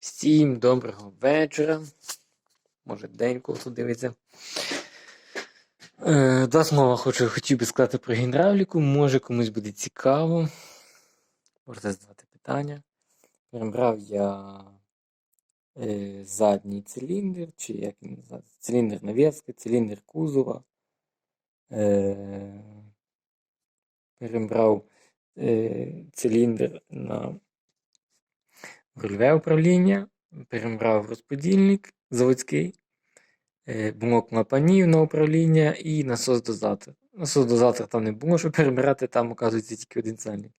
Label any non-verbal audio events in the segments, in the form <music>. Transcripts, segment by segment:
Всім доброго вечора. Може, день, коли тут дивиться. Е, два слова хочу, хотів би сказати про гідравліку. Може комусь буде цікаво. Можете задавати питання. Перебрав я е, задній циліндр, чи як він називається, циліндр навіски, циліндр кузова. Е, перебрав е, циліндр на рульове управління, перебрав розподільник заводський, е, блок клапанів на управління і насос дозатор. Насос дозатор там не було, щоб перебирати, там, оказується, тільки один сальник.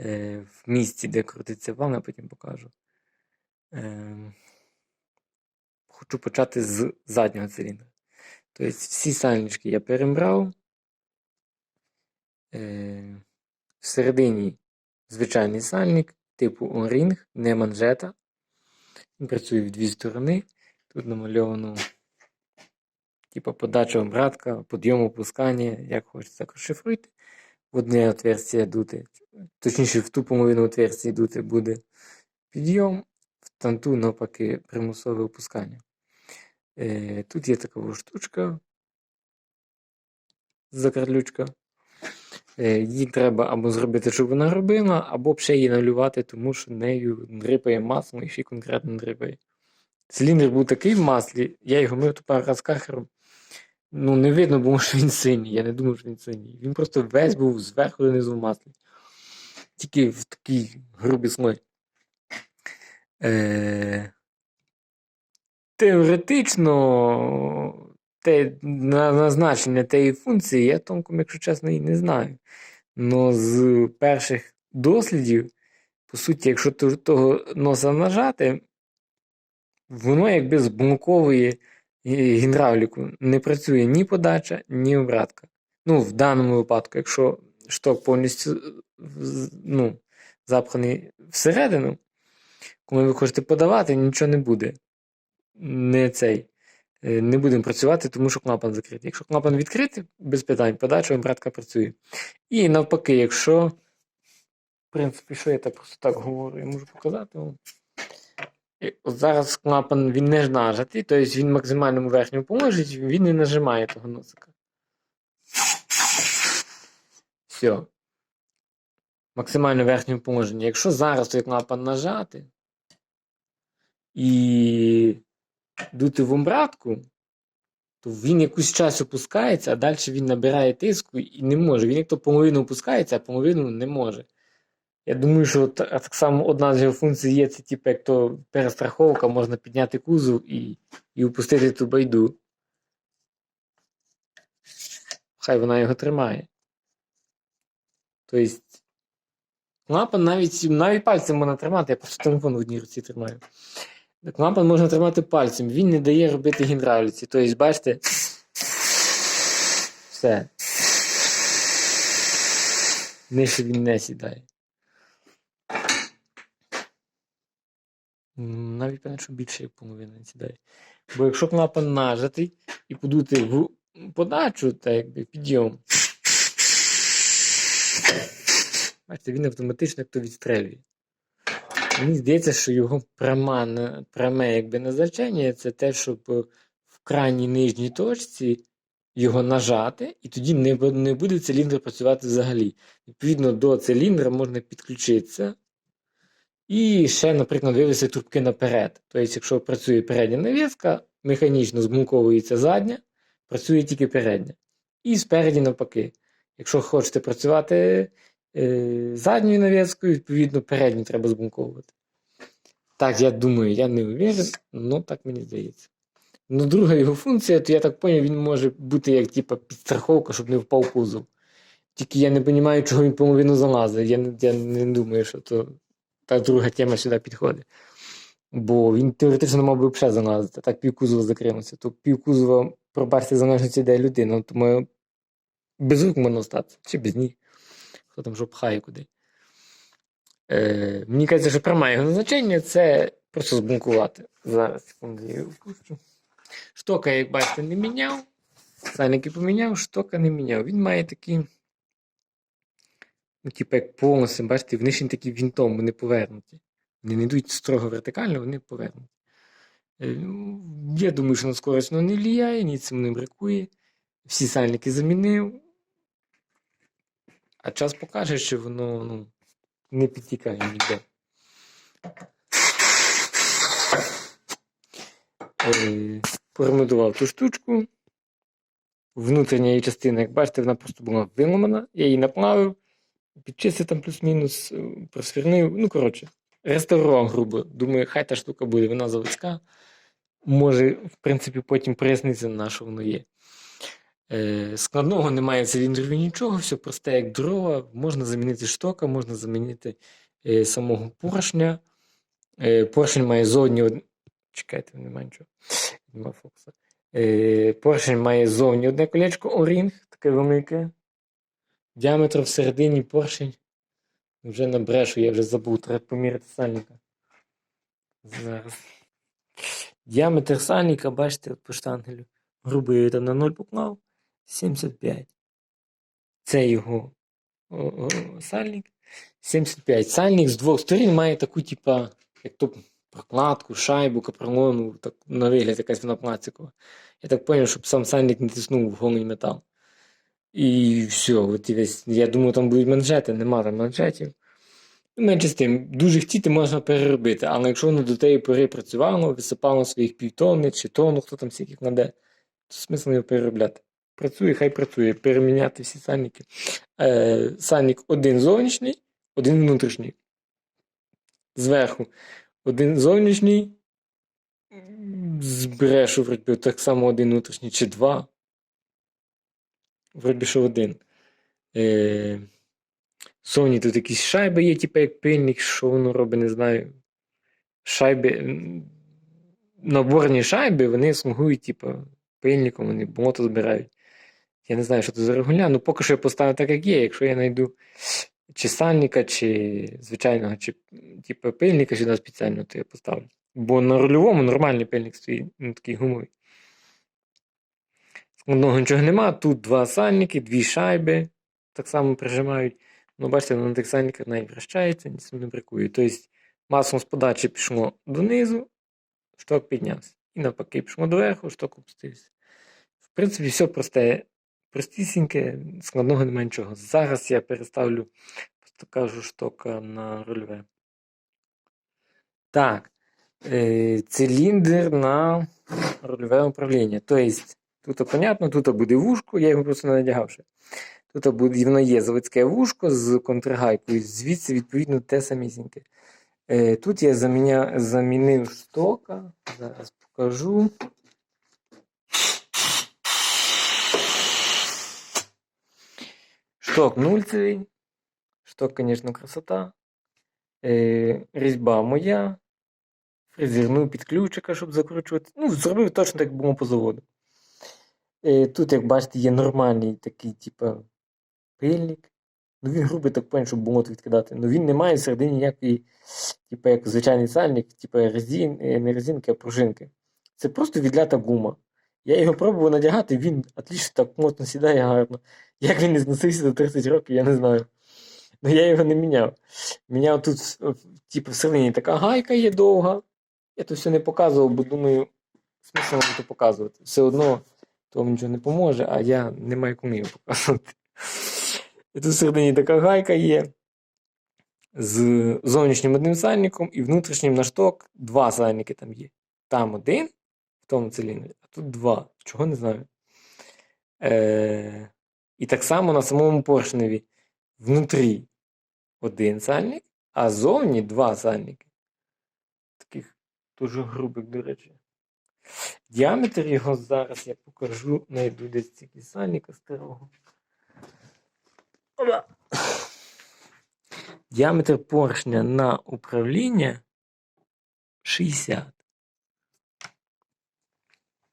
Е, в місці, де крутиться вал, я потім покажу. Е, хочу почати з заднього циліндра. Тобто всі сальнички я перебрав. Е, всередині звичайний сальник типу O-ring, не манжета. Він працює в дві сторони. Тут намальовано типу подача обратка, підйом опускання, як хочете, так розшифруйте. В одне отверстие дути, точніше, в ту половину отверстия дути буде підйом, в танту навпаки примусове опускання. Е, тут є така штучка, закарлючка. Е, Її треба або зробити, щоб вона робила, або ще її налювати, тому що нею дрипає масло і ще конкретно дрипає. Циліндр був такий в маслі, я його мив пару раз кахером. Ну, не видно було, що він синій. Я не думав, що він синій. Він просто весь був зверху донизу в маслі. Тільки в такій грубій слой. Е... Теоретично те, назначення тієї функції я толком, якщо чесно, і не знаю. Но з перших дослідів, по суті, якщо того носа нажати, воно якби зблоковує гідравліку. Не працює ні подача, ні обратка. Ну, в даному випадку, якщо шток повністю ну, запханий всередину, коли ви хочете подавати, нічого не буде. Не цей. Е, Не будемо працювати, тому що клапан закритий. Якщо клапан відкритий, без питань, подача обратка працює. І навпаки, якщо, в принципі, що я так просто так говорю, я можу показати вам. От зараз клапан він не нажатий, тобто він в максимальному верхньому положенні, він не нажимає того носика. Все. Максимально верхньому положенні. Якщо зараз той клапан нажати і дути в обратку, то він якусь час опускається, а далі він набирає тиску і не може. Він як то половину опускається, а половину не може. Я думаю, що та- так само одна з його функцій є, це типу, як то перестраховка, можна підняти кузов і, і опустити ту байду. Хай вона його тримає. Тобто, клапан навіть, навіть пальцем можна тримати, я просто телефон в одній руці тримаю. Клапан можна тримати пальцем, він не дає робити гідравліці. Тобто, бачите, все. Нижче він не сідає. Навіть певно, що більше як половина не сідає. Бо якщо клапан нажатий і подути в подачу, так якби підйом. Бачите, він автоматично як то відстрелює. Мені здається, що його пряма, пряме якби назначення це те, щоб е, в крайній нижній точці його нажати, і тоді не, не буде циліндр працювати взагалі. Відповідно, до циліндра можна підключитися і ще, наприклад, вивести трубки наперед. Тобто, якщо працює передня навіска, механічно зблоковується задня, працює тільки передня. І спереді навпаки. Якщо хочете працювати задньою навіскою, відповідно, передню треба зблоковувати. Так, я думаю, я не уверен, але так мені здається. Ну, друга його функція, то я так поняв, він може бути як типа підстраховка, щоб не впав кузов. Тільки я не розумію, чого він половину залазить. Я, я не думаю, що то та друга тема сюди підходить. Бо він теоретично мав би взагалі залазити, так пів кузова закрилося. То пів кузова, пробачте, залежить де людина, тому без рук можна стати, чи без ніг. Хто там що пхає куди. Е, мені кажеться, що пряме його назначення це просто збункувати. Зараз секунду я його впущу. Штока, як бачите, не міняв. Сальники поміняв, штока не міняв. Він має такий. Ну, типу, як полоси, бачите, вони ще такі вінтом, вони повернуті. Вони не йдуть строго вертикально, вони повернуті. Е, Я думаю, що на скорость воно не впливає, ні цим не бракує. Всі сальники замінив. А час покаже, що воно ну, не підтікає ніде. Е, Поремонтував ту штучку. Внутрішня її частина, як бачите, вона просто була виламана. Я її наплавив, підчистив там плюс-мінус, е, просвірнив. Ну, коротше, реставрував грубо. Думаю, хай та штука буде, вона заводська. Може, в принципі, потім проясниться, на що воно є. Е, складного немає в циліндрі нічого, все просте, як дрова. Можна замінити штока, можна замінити е, самого поршня. Е, поршень має зовні. Чекайте, немає нічого. Нема фокуса. Поршень має зовні одне колечко орінг, таке велике. Діаметр всередині поршень. Вже набрешу, я вже забув, треба поміряти сальника. Зараз. Діаметр сальника, бачите, по штангелю. Грубо я там на 0 поклав. 75. Це його сальник. 75. Сальник з двох сторін має таку, типа, як то прокладку, шайбу, капролону, так, на вигляд якась вона пластикова. Я так зрозумів, щоб сам сальник не тиснув в голий метал. І все, от і весь, я думав, там будуть манжети, нема там манжетів. Ну, Менше з тим, дуже хотіти можна переробити, але якщо воно до тієї пори працювало, висипало своїх півтонни чи тонну, хто там скільки кладе, то смисл його переробляти. Працює, хай працює, переміняти всі сальники. Е, сальник один зовнішній, один внутрішній. Зверху один зовнішній, м, збереш вроді, так само один внутрішній чи два. Вроді що один. Е, Sony тут якісь шайби є, типу як пильник, що воно робить, не знаю. Шайби. Наборні шайби, вони слугують, типу, пильником, вони болото збирають. Я не знаю, що це за регуля, ну поки що я поставив так, як є. Якщо я знайду чи сальника, чи звичайного, чи типу пильника сюди спеціально, то я поставлю. Бо на рульовому нормальний пильник стоїть, ну такий гумовий. Складного нічого нема. Тут два сальники, дві шайби так само прижимають. Ну, бачите, на тих сальниках навіть вращається, ні не бракує. Тобто маслом з подачі пішло донизу, шток піднявся. І навпаки, пішло доверху, шток опустився. В принципі, все просте, простісіньке, складного немає нічого. Зараз я переставлю, кажу, штока на рульове. Так. Е, циліндр на рульове управління. Тобто, тут понятно, тут буде вушко, я його просто не надягав ще. Тут буде, воно є заводське вушко з контргайкою, звідси, відповідно, те самісіньке. Е, тут я заміня, замінив штока. Зараз покажу. Шток нульцевий. Шток, звісно, красота. Е, різьба моя. Фрезернув під ключика, щоб закручувати. Ну, зробив точно так, як по заводу. Е, тут, як бачите, є нормальний такий, типу, пильник. Ну, він грубий так поняв, щоб болото відкидати. Ну він не має всередині ніякої, типу, як звичайний сальник, типу резин, не резинки, а пружинки. Це просто відлята гума. Я його пробував надягати, він отлично так моцно сідає гарно. Як він не зносився до 30 років, я не знаю. Ну я його не міняв. Міняв тут, е, типу, всередині така гайка є довга. Я то все не показував, бо думаю, вам то показувати. Все одно то вам нічого не поможе, а я не маю кому його показувати. І тут всередині така гайка є. З зовнішнім одним сальником і внутрішнім на шток два сальники там є. Там один в тому циліндрі, а тут два. Чого не знаю. Е, і так само на самому поршневі внутрі один сальник, а зовні два сальники. Таких дуже грубих, до речі. Діаметр його зараз я покажу, знайду десь тільки сальника старого. Опа. Діаметр поршня на управління 60.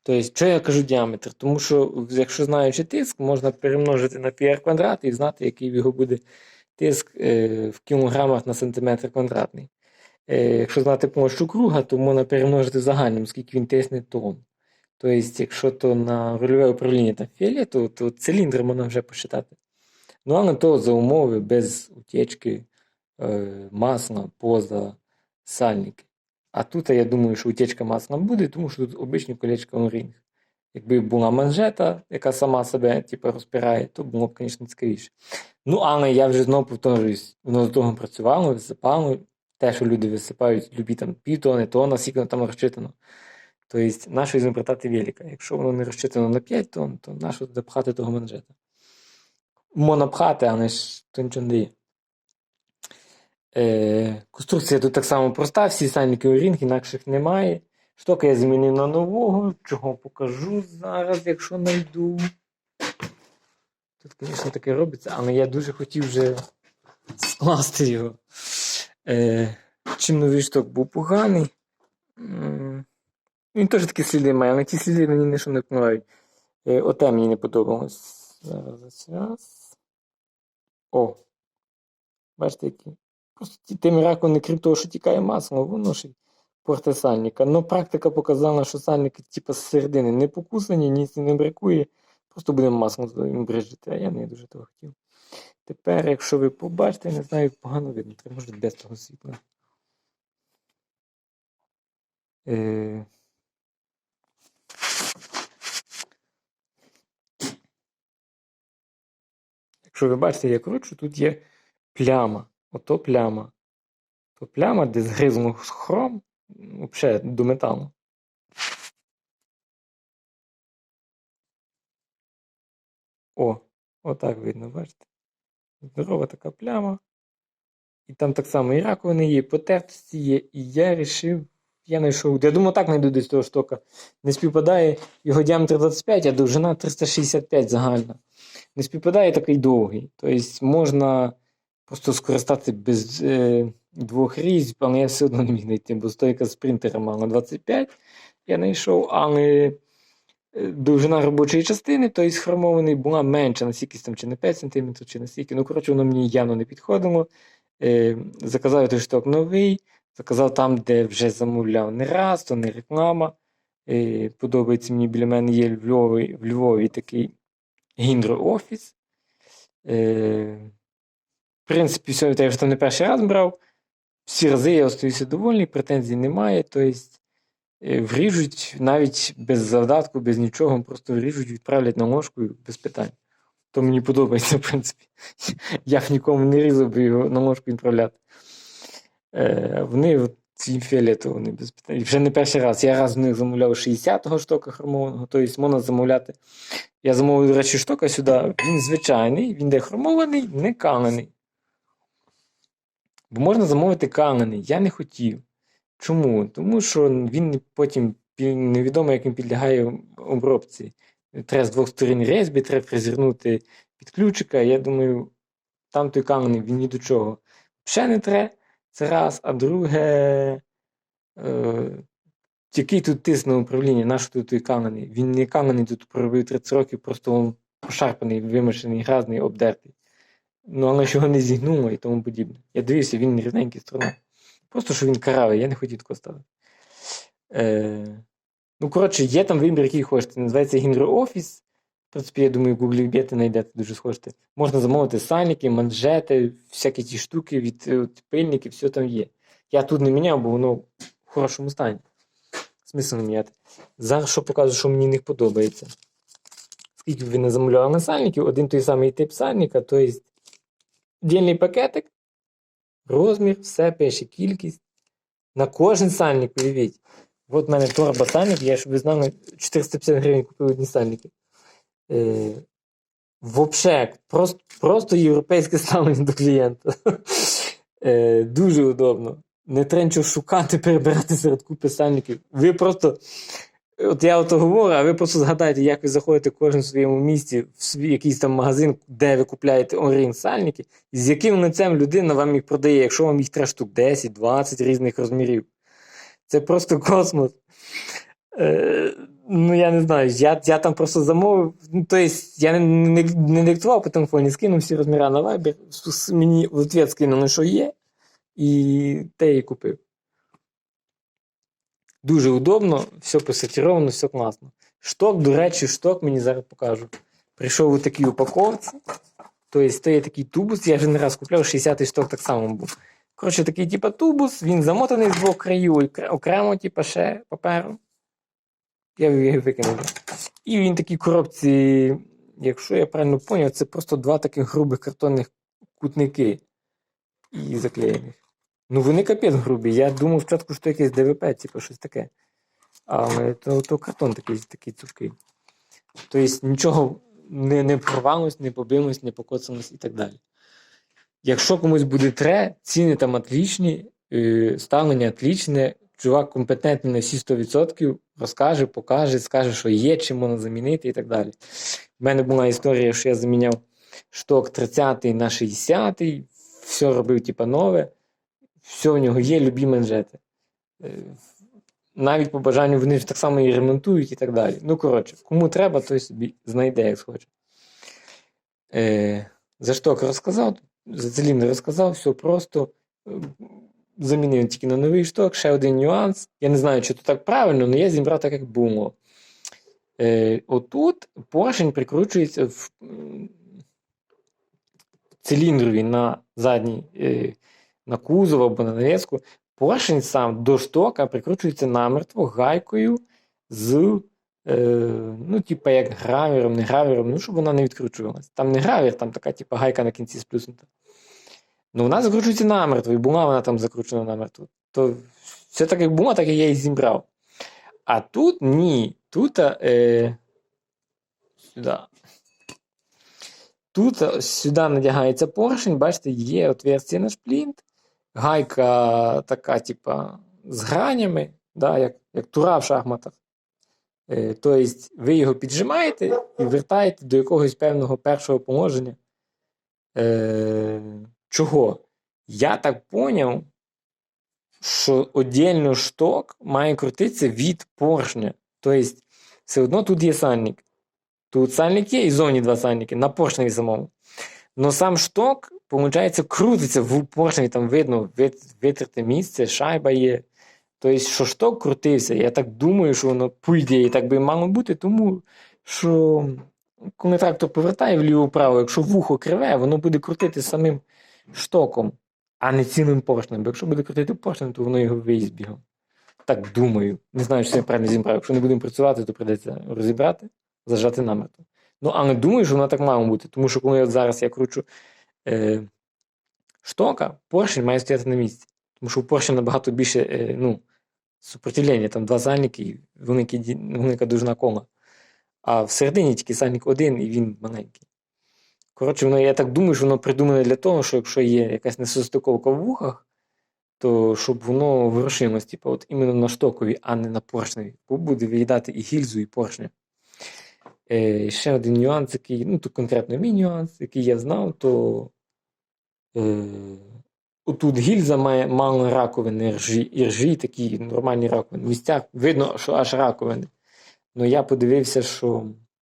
Тобто, що я кажу діаметр? Тому що, якщо знаючи тиск, можна перемножити на πr квадрат і знати, який його буде тиск е, в кілограмах на сантиметр квадратний. Е, якщо знати площу круга, то можна перемножити загальним, скільки він тисне тонн. Тобто, якщо то на рульове управління там фіолетово, то циліндр можна вже посчитати. Ну, але то за умови без утечки е, масла поза сальники. А тут я думаю, що утечка масла буде, тому що тут обичні колечка O-ring. Якби була манжета, яка сама себе типу, розпирає, то було б, звісно, цікавіше. Ну, але я вже знову повторююсь, воно з того працювало, висипало. Те, що люди висипають, любі там півтони, тонна, скільки воно там розчитано. Тобто, нащо візьме братати велика? Якщо воно не розчитано на 5 тонн, то нащо туди того манжета? Можна пхати, але ж то нічого не дає. Е, конструкція тут так само проста, всі сальники орінг, інакших немає. Штока я замінив на нового, чого покажу зараз, якщо знайду. Тут, звісно, таке робиться, але я дуже хотів вже скласти його. Е, чим новий шток був поганий. Він теж такі сліди має, але ті сліди мені ніщо не допомагають. Е, оте мені не подобалось. Зараз раз. О. Бачите, які. Просто тим раком не крім того, що тікає масло, воно ж порте сальника. Ну, практика показала, що сальники, типу, з середини не покусані, ніц не бракує. Просто будемо маслом їм брижити, а я не дуже того хотів. Тепер, якщо ви побачите, я не знаю, погано видно, треба може без того світла. Е... Якщо ви бачите, я кручу, тут є пляма. Ото пляма. То пляма, де згризано хром, взагалі до металу. О, отак видно, бачите? Здорова така пляма. І там так само і раковини є, і потертості є. І я вирішив, я знайшов. Я думав, так знайду десь того штока. Не співпадає його діаметр 25, а довжина 365 загальна. Не співпадає такий довгий. Тобто можна просто скористатися без е, двох різьб, але я все одно не міг знайти, бо стойка з принтера мала 25. Я знайшов, але е, довжина робочої частини, тобто схромований, була менша, наскільки там, чи на 5 см, чи на стільки. Ну, коротше, воно мені явно не підходило. Е, заказав той шток новий, заказав там, де вже замовляв не раз, то не реклама. Е, подобається мені біля мене є в Львові, в Львові такий гіндро-офіс. Е, в принципі, все, я вже там не перший раз брав. Всі рази я остаюся довольний, претензій немає. Тобто е, вріжуть навіть без завдатку, без нічого, просто вріжуть, відправлять на ложку без питань. То мені подобається, в принципі. <laughs> Я б нікому не різав би його на ложку відправляти. Е, вони от, фіолетово, вони без питань. Вже не перший раз. Я раз в них замовляв 60-го штока хромованого, тобто можна замовляти. Я замовив, до речі, штока сюди. Він звичайний, він де хромований, не калений. Бо можна замовити калений. Я не хотів. Чому? Тому що він потім невідомо, як він підлягає обробці. Треба з двох сторін різьби, треба призирнути під ключика. Я думаю, там той каменний, він ні до чого. Ще не треба, це раз. А друге, е, який тут тиск на управління, наш тут той каменний? Він не каменний тут проробив 30 років, просто він пошарпаний, вимашений, грязний, обдертий. Ну, але ж його не зігнуло і тому подібне. Я дивився, він рівненький сторона. Просто що він каравий, я не хотів такого ставити. Е, ну, коротше, є там вибір, який хочете. Називається Гіндро-офіс. В принципі, я думаю, в Google б'єте, знайдете дуже схожете. Можна замовити сальники, манжети, всякі ті штуки від, е, від пильників, все там є. Я тут не міняв, бо воно в хорошому стані. Смисл не міняти. Зараз що покажу, що мені не подобається. Скільки б ви не замовляли на сальників, один той самий тип сальника, тобто Дільний пакетик, розмір, все пише, кількість. На кожен сальник, уявіть. От в мене торба сальник, я щоб ви знали, 450 гривень купив одні сальники. Е, Вообще, просто, просто європейське <laughs> ставлення до клієнта. Е, дуже удобно. Не треба нічого шукати, перебирати серед купи сальників. Ви просто. От я ото говорю, а ви просто згадайте, як ви заходите кожен в своєму місті в свій якийсь там магазин, де ви купляєте орінг сальники, і з яким лицем людина вам їх продає, якщо вам їх треба штук 10, 20 різних розмірів. Це просто <laughs> космос. Е, ну, я не знаю, я, я там просто замовив. Ну, тобто, я не, не, не диктував по телефоні, скинув всі розміри на с- мені в ответ скинули, що є, і те і купив. Дуже удобно, все посортировано, все класно. Шток, до речі, шток мені зараз покажу. Прийшов у такій упаковці. Тобто, то є такий тубус, я вже не раз купляв, 60-й шток так само був. Коротше, такий, типа, тубус, він замотаний з двох країв, окремо, типа, ще паперу. Я його викинув. І він такій коробці, якщо я правильно поняв, це просто два таких грубих картонних кутники і заклеєних. Ну, вони капець грубі. Я думав спочатку, що якесь ДВП, типу, щось таке. Але то, то картон такий, такий цупкий. Тобто нічого не, не порвалось, не побилось, не покоцалось і так далі. Якщо комусь буде тре, ціни там отлічні, е, ставлення отлічне, чувак компетентний на всі 100%, розкаже, покаже, скаже, що є, чим можна замінити і так далі. У мене була історія, що я заміняв шток 30 на 60, все робив, типа, нове, все в нього є, любі манжети. Е, Навіть по бажанню вони ж так само і ремонтують і так далі. Ну, коротше, кому треба, той собі знайде, як схоче. Е, за шток розказав, за циліндр розказав, все просто. Е, Замінив тільки на новий шток, ще один нюанс. Я не знаю, чи то так правильно, але я зібрав так, як було. Е, отут поршень прикручується в циліндрові на задній, е, на кузов або на навіску. Поршень сам до штока прикручується намертво гайкою з, е, ну, типа як гравіром, не гравіром, ну, щоб вона не відкручувалась. Там не гравір, там така типа гайка на кінці сплюснута. Ну, вона закручується намертво, і була вона там закручена намертво. То все так, як було, так і я і зібрав. А тут ні. Тут е, сюди. Тут е, сюди надягається поршень, бачите, є отверстие на шплінт, гайка така, типа, з гранями, да, як, як тура в шахматах. Е, тобто ви його піджимаєте і вертаєте до якогось певного першого положення. Е, чого? Я так поняв, що отдельно шток має крутитися від поршня. Тобто, все одно тут є сальник. Тут сальник є і в зоні два сальники, на поршневі самому. Но сам шток, виходить, крутиться в поршневі, там видно, вит- витерте місце, шайба є. Тобто, що шток крутився, я так думаю, що воно по ідеї так би і мало бути, тому що коли трактор повертає вліво-вправо, якщо вухо криве, воно буде крутити самим штоком, а не цілим поршнем. Бо якщо буде крутити поршнем, то воно його виїзд бігом. Так думаю. Не знаю, що я правильно зібрав. Якщо не будемо працювати, то прийдеться розібрати, зажати намертво. Ну, але думаю, що воно так мало бути. Тому що коли от зараз я кручу е, штока, поршень має стояти на місці. Тому що у поршня набагато більше е, ну, супротивлення, там два сальники і великі, ді- велика довжина кола. А всередині тільки сальник один і він маленький. Коротше, воно, я так думаю, що воно придумане для того, що якщо є якась несостиковка в вухах, то щоб воно ворушилось, типу, от іменно на штокові, а не на поршневі. Бо буде виїдати і гільзу, і поршня. Е, ще один нюанс, який, ну тут конкретно мій нюанс, який я знав, то отут гільза має мало раковини ржі, і ржі такі нормальні раковини. В місцях видно, що аж раковини. Ну я подивився, що.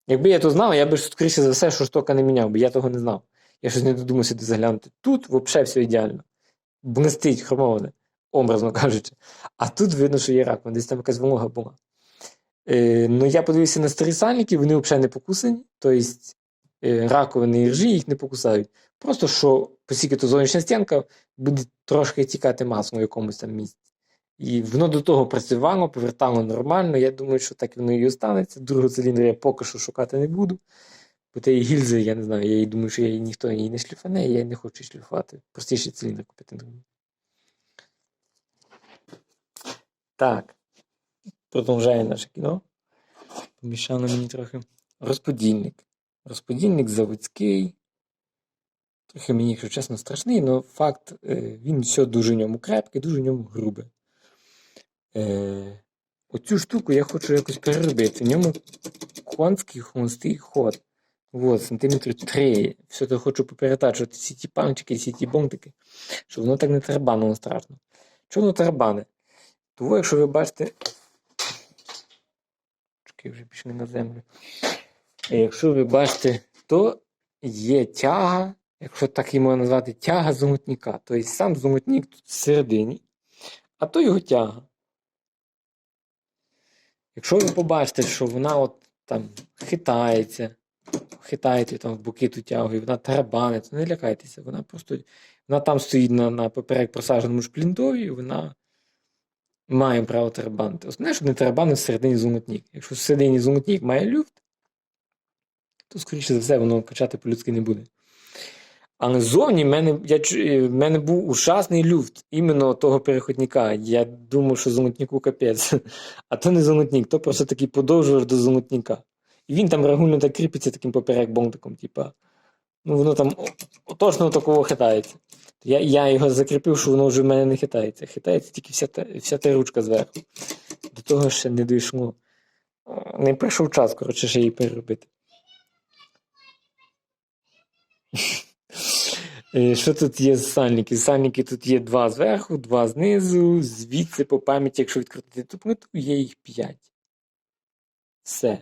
Якби я то знав, я би скоріше за все, що штока не міняв, бо я того не знав. Я щось не додумав сюди заглянути. Тут взагалі все ідеально. Блистить хромоване, образно кажучи. А тут видно, що є раковина, десь там якась волога була. Е, ну, я подивився на старі сальники, вони взагалі не покусані. Тобто е, раковини і ржі їх не покусають. Просто що, оскільки зовнішня стінка, буде трошки тікати масло в якомусь там місці. І воно до того працювало, повертало нормально. Я думаю, що так воно і останеться. Другого циліндра я поки що шукати не буду. Бо тієї гільзи, я не знаю, я її думаю, що її ніхто її не шліфане, я не хочу шліфувати. Простіший циліндр купити. Так. Продовжає наше кіно. Помішало мені трохи. Розподільник. Розподільник заводський. Трохи мені, якщо чесно, страшний, але факт, е, він все дуже в ньому крепке, дуже в ньому грубе. Е, оцю штуку я хочу якось переробити. В ньому конський холостий ход. От, сантиметрів 3. Все то хочу поперетачувати всі ті панчики, всі ті бомтики, щоб воно так не тарабанило страшно. Чому воно тарабане? Того, якщо ви бачите. Чекай, вже пішли на землю. Е, Якщо ви бачите, то є тяга, якщо так її можна назвати, тяга зумутника. Тобто сам зумутник тут всередині, а то його тяга. Якщо ви побачите, що вона от там хитається, хитаєте там в боки ту тягу, і вона тарабанить, то не лякайтеся, вона просто Вона там стоїть на, на поперек просадженому шплінтові, вона має право тарабанити. Основне, щоб не тарабанив всередині золотник. Якщо всередині золотник має люфт, то, скоріше за все, воно качати по-людськи не буде. Але ззовні в мене, я, е, в мене був ужасний люфт іменно того переходника. Я думав, що золотнику капець. <laughs> А то не золотник, то просто такий подовжувач до золотника. І він там регульно так кріпиться таким поперек бонтиком, типа. Ну, воно там точно такого хитається. Я, я його закріпив, що воно вже в мене не хитається. Хитається тільки вся та, вся та ручка зверху. До того ще не дійшло. Не прийшов час, коротше, ще її переробити. <laughs> Е, Що тут є з сальників? Сальники тут є два зверху, два знизу, звідси по пам'яті, якщо відкрутити ту плиту, є їх п'ять. Все.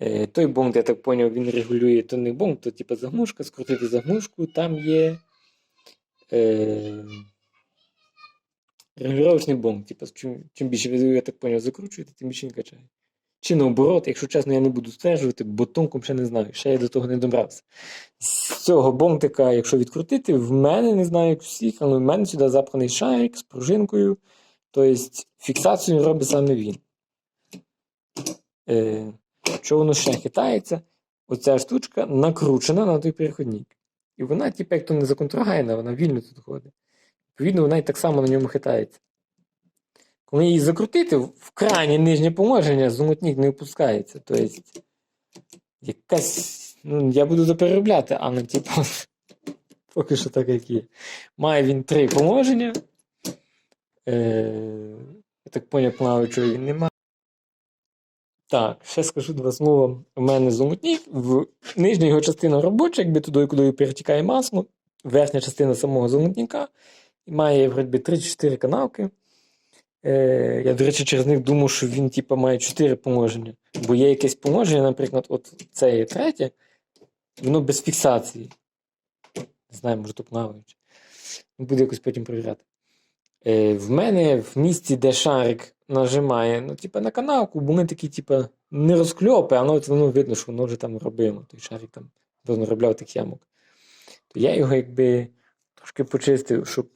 Е, Той бонт, я так поняв, він регулює то не бонт, то типу заглушка, скрутити заглушку, там є е, регулювачний бонт. Типу, чим, чим більше я так поняв, закручуєте, тим більше він качає. Чи наоборот, якщо чесно, я не буду стверджувати, бо тонком ще не знаю, ще я до того не добрався. З цього бонтика, якщо відкрутити, в мене не знаю, як всіх, але в мене сюди запханий шарик з пружинкою. Тобто фіксацію робить саме він. Е, що воно ще хитається? Оця штучка накручена на той переходник. І вона, типу, як то не законтрагайна, вона вільно тут ходить. Відповідно, вона і так само на ньому хитається. Коли її закрутити, в крайнє нижнє положення золотник не опускається. Тобто, якась. Ну, я буду допереробляти, але типу, <laughs> поки що так, як є. Має він три положення. Е, я так поняв, плаваючого він немає. Так, ще скажу два слова. У мене золотник. В нижня його частина робоча, якби туди, куди перетікає масло. Верхня частина самого золотника. І має вроді 3-4 канавки. Е, я, до речі, через них думав, що він типу, має 4 положення. Бо є якесь положення, наприклад, от це є третє, воно без фіксації. Не знаю, може то плаваючи. Буду якось потім перевіряти. Е, в мене в місці, де шарик нажимає, ну, типа, на канавку, бо вони такі, типа, не розкльопи, але от воно видно, що воно вже там робило. Той шарик там давно тих ямок. То я його якби трошки почистив, щоб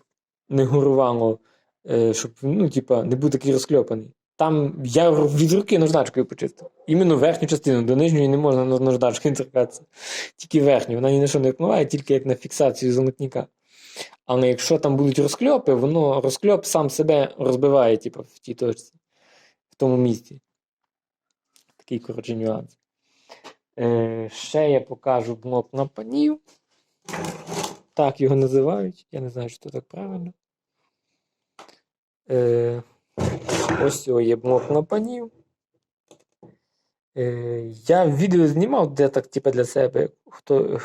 не горувало, щоб ну, типа, не був такий розкльопаний. Там я від руки наждачкою почистив. Іменно верхню частину, до нижньої не можна на наждачкою торкатися. Тільки верхню. Вона ні на що не впливає, тільки як на фіксацію золотника. Але якщо там будуть розкльопи, воно розкльоп сам себе розбиває, типу, в тій точці, в тому місці. Такий, коротше, нюанс. Е, ще я покажу блок напанів. Так його називають. Я не знаю, що так правильно. Е, ось є блок напанів. Е, я відео знімав, де так, типу, для себе, хто,